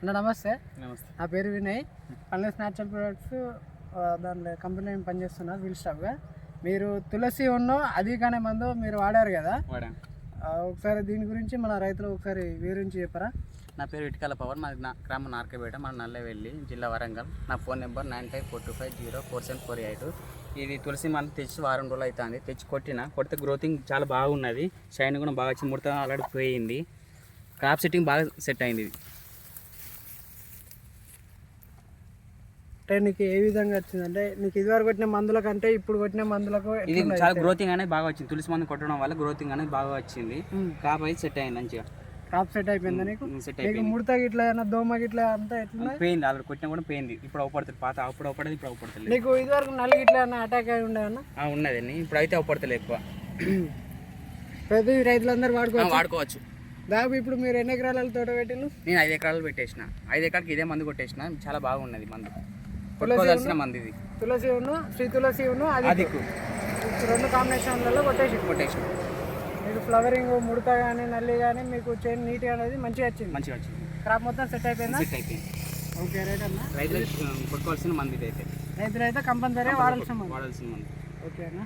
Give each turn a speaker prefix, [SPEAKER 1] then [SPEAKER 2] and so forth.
[SPEAKER 1] అన్న నమస్తే.
[SPEAKER 2] నమస్తే.
[SPEAKER 1] నా పేరు వినయ్. పల్లెస్ న్యాచురల్ ప్రొడక్ట్స్ దాంట్లో కంపెనీలో నేను పనిచేస్తున్నా వీల్ స్టాఫ్గా మీరు తులసి ఉన్నో అది కానీ మందు మీరు వాడారు కదా? ఒకసారి దీని గురించి మన రైతులు ఒకసారి వివరించి చెప్పరా?
[SPEAKER 2] నా పేరు ఇటుకల పవన్. మాది నా గ్రామం నార్కపేట మన నల్లవెల్లి జిల్లా వరంగల్. నా phone number nine five four two five zero four seven four eight. ఇది తులసి మంది తెచ్చి వారం రోజులు అవుతుంది తెచ్చి కొట్టిన కొడితే గ్రోతింగ్ చాలా బాగున్నది. షైన్ కూడా బాగా వచ్చింది ముడత ఆల్రెడీ పోయింది. క్రాప్ సెట్టింగ్ బాగా సెట్ అయింది. ఇది
[SPEAKER 1] అంటే నీకు ఏ విధంగా వచ్చింది? అంటే నీకు ఇదివరకు కొట్టిన మందుల కంటే ఇప్పుడు కొట్టిన మందులకు
[SPEAKER 2] ఇది? చాలా గ్రోతింగ్ అనేది బాగా వచ్చింది. తులసి మంది కొట్టడం వల్ల గ్రోతింగ్ అనేది బాగా వచ్చింది. అయితే సెట్ అయింది మంచిగా.
[SPEAKER 1] క్రాప్ సెట్ అయిపోయిందా నీకు?
[SPEAKER 2] సెట్
[SPEAKER 1] నీకు
[SPEAKER 2] అయిపోయింది.
[SPEAKER 1] ముడత గిట్ల ఏమన్నా దోమ గిట్ల అంతా ఎట్లున్నా
[SPEAKER 2] పోయింది. ఆల్రెడీ కొట్టినా కూడా పోయింది. ఇప్పుడు అవపడుతుంది. పాత అప్పుడు అవపడదు ఇప్పుడు అవపడతలేదు.
[SPEAKER 1] నీకు ఇదివరకు నల్లి గిట్ల ఏమన్నా అటాక్ అయి ఉండేవన్నా
[SPEAKER 2] ఉన్నదండి ఇప్పుడు అయితే అవపడతలే ఎక్కువ.
[SPEAKER 1] ప్రతి రైతులందరూ వాడుకోవచ్చు?
[SPEAKER 2] వాడుకోవచ్చు.
[SPEAKER 1] దాదాపు ఇప్పుడు మీరు ఎన్ని ఎకరాల తోట పెట్టిల్లు?
[SPEAKER 2] నేను ఐదు ఎకరాలు పెట్టేసిన. ఐదు ఎకరాలకి ఇదే మందు కొట్టేసిన. చాలా బాగున్నది మందు. కొట్టుకోవాల్సిన మందు ఇది
[SPEAKER 1] తులసి ఉన్ను శ్రీ తులసి ఉన్ను అది
[SPEAKER 2] అదికు
[SPEAKER 1] రెండు కాంబినేషన్లలో కొట్టేసి
[SPEAKER 2] కొట్టేసిన
[SPEAKER 1] మీకు ఫ్లవరింగ్ ముడత కానీ నల్లి కానీ మీకు చైన్ నీట్ అనేది మంచిగా వచ్చింది.
[SPEAKER 2] మంచిగా వచ్చింది.
[SPEAKER 1] క్రాప్ మొత్తం సెట్ అయిపోయిందా?
[SPEAKER 2] సెట్ అయిపోయింది.
[SPEAKER 1] ఓకే రైట్ అన్న?
[SPEAKER 2] రైతులకు కొట్టుకోవాల్సిన మందు ఇది అయితే
[SPEAKER 1] రైతులు అయితే కంపల్సరీ వాడాల్సిన
[SPEAKER 2] వాడాల్సిన మందు.
[SPEAKER 1] ఓకే అన్న?